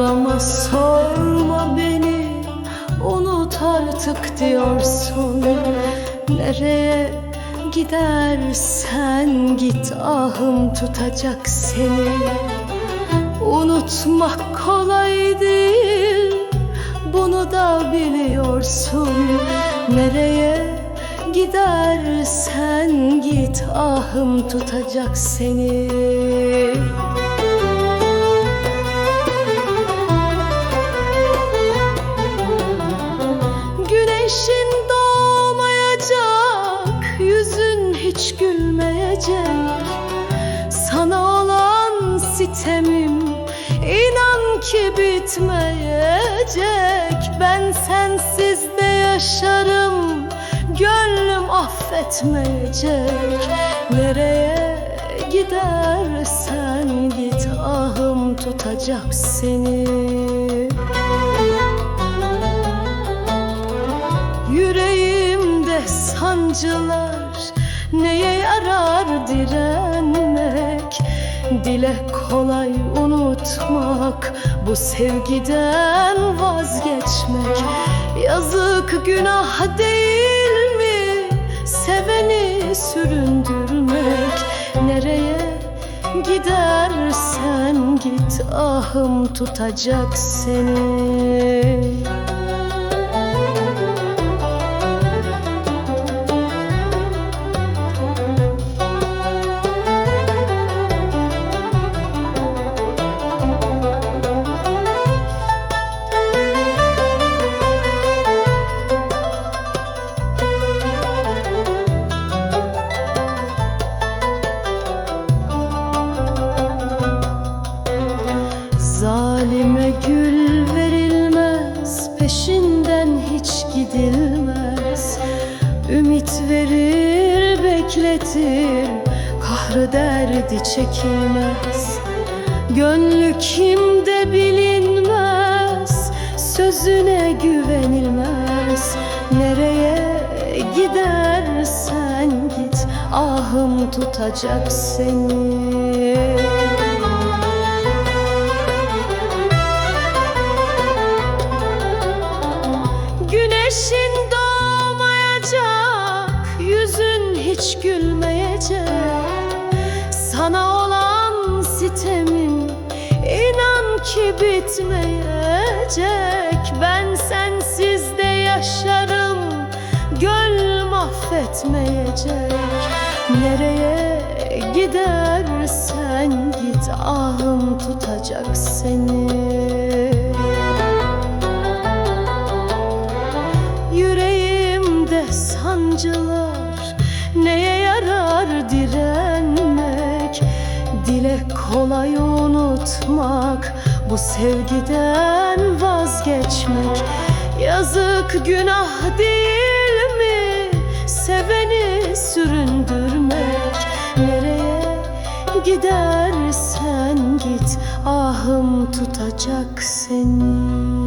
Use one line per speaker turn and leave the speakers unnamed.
Arama sorma beni Unut artık diyorsun. Nereye gidersen git ahım tutacak seni. Unutmak kolay değil Bunu da biliyorsun. Nereye gidersen git ahım tutacak seni. Güneşin doğmayacak Yüzün hiç gülmeyecek. Sana olan sitemim inan ki bitmeyecek. Ben sensiz de yaşarım Gönlüm affetmeyecek. Nereye gidersen git Ahım tutacak seni sancılar Neye yarar direnmek? Dile kolay unutmak Bu sevgiden vazgeçmek. Yazık günah değil mi? Seveni süründürmek. Nereye gidersen git Ahım tutacak seni hiç gidilmez Ümit verir bekletir. Kahrı derdi çekilmez. Gönlü kimde bilinmez. Sözüne güvenilmez. Nereye gidersen git Ahım tutacak seni bitmeyecek. Ben sensiz de yaşarım, gönlüm affetmeyecek. Nereye gidersen git, ahım tutacak seni. Yüreğimde sancılar Neye yarar direnmek Dile kolay unutmak Bu sevgiden vazgeçmek Yazık günah değil mi? Seveni süründürmek Nereye gidersen git Ahım tutacak seni